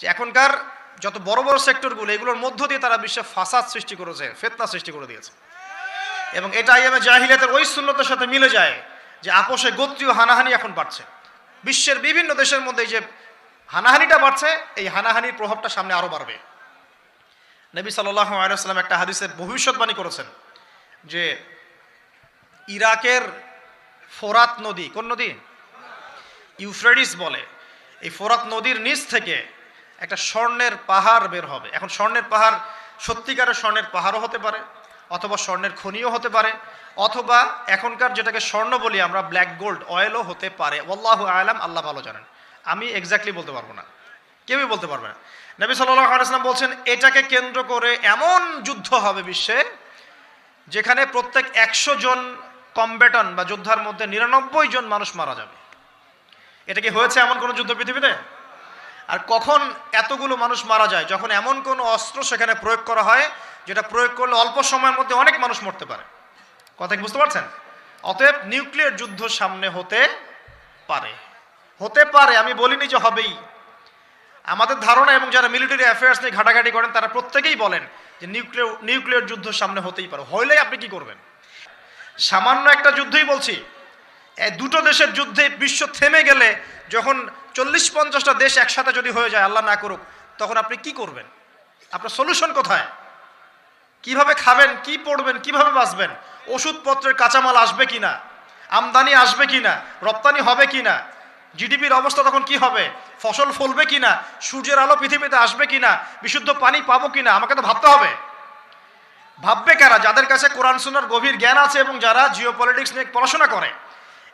যে এখনকার যত বড় বড় সেক্টরগুলো, এগুলোর মধ্য দিয়ে তারা বিশ্বে ফাসাদ সৃষ্টি করেছে, ফেতনা সৃষ্টি করে দিয়েছে। এবং এটা আইএমএ জাহিলিয়াতের ওই শূন্যতার সাথে মিলে যায় যে আপোষে গোত্রীয় হানাহানি এখন বাড়ছে। বিশ্বের বিভিন্ন দেশের মধ্যে যে হানাহানিটা বাড়ছে, এই হানাহানির প্রভাবটা সামনে আরও বাড়বে। নবী সাল্লাহ আলাইসাল্লাম একটা হাদিসের ভবিষ্যৎবাণী করেছেন যে ইরাকের ফোরাত নদী, কোন নদী? ইউফ্রেডিস বলে। এই ফোরাত নদীর নিচ থেকে একটা স্বর্ণের পাহাড় বের হবে। এখন স্বর্ণের পাহাড় সত্যিকারের স্বর্ণের পাহাড়ও হতে পারে, অথবা স্বর্ণের খনিও হতে পারে, অথবা এখনকার যেটাকে স্বর্ণ বলি আমরা ব্ল্যাক গোল্ড অয়েলও হতে পারে। আল্লাহ আলাম, আল্লাহ ভালো জানেন। আমি এক্স্যাক্টলি বলতে পারব না। কেউই বলতে পারবে না। নবী আলাইসলাম বলছেন, এটাকে কেন্দ্র করে এমন যুদ্ধ হবে বিশ্বে, যেখানে প্রত্যেক একশো জন কম্বেটন বা যোদ্ধার মধ্যে নিরানব্বই জন মানুষ মারা যাবে। এটা কি হয়েছে এমন কোনো যুদ্ধ পৃথিবীতে? আর কখন এতগুলো মানুষ মারা যায়, যখন এমন কোনো অস্ত্র সেখানে প্রয়োগ করা হয়, যেটা প্রয়োগ করলে অল্প সময়ের মধ্যে অনেক মানুষ মরতে পারে। কথা কি বুঝতে পারছেন? অতএব নিউক্লিয়ার যুদ্ধ সামনে হতে পারে। হতে পারে, আমি বলিনি যে হবেই। আমাদের ধারণা এবং যারা মিলিটারি অ্যাফেয়ার্স নিয়ে ঘাটাঘাটি করেন, তারা প্রত্যেকেই বলেন যে নিউক্লিয়ার নিউক্লিয়ার যুদ্ধ সামনে হতেই পারে। হইলে আপনি কি করবেন? সামান্য একটা যুদ্ধই বলছি এই দুটো দেশের যুদ্ধে বিশ্ব থেমে গেলে যখন চল্লিশ পঞ্চাশটা দেশ একসাথে যদি হয়ে যায়, আল্লাহ না করুক, তখন আপনি কি করবেন? আপনার সলিউশন কোথায়? কীভাবে খাবেন, কি পড়বেন, কীভাবে বাঁচবেন? ওষুধপত্রের কাঁচামাল আসবে কিনা? আমদানি আসবে কি না রপ্তানি হবে কিনা? জিডিপির অবস্থা তখন কি হবে? ফসল ফলবে কিনা? সূর্যের আলো পৃথিবীতে আসবে কিনা? বিশুদ্ধ পানি পাবো কিনা? আমাকে তো ভাবতে হবে। ভাববে কারা? যাদের কাছে কোরআন সুনার গভীর জ্ঞান আছে এবং যারা জিও পলিটিক্স নিয়ে পড়াশোনা করে।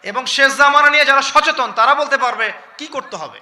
এবং শেষ জামানা নিয়ে যারা সচেতন তারা বলতে পারবে কি করতে হবে?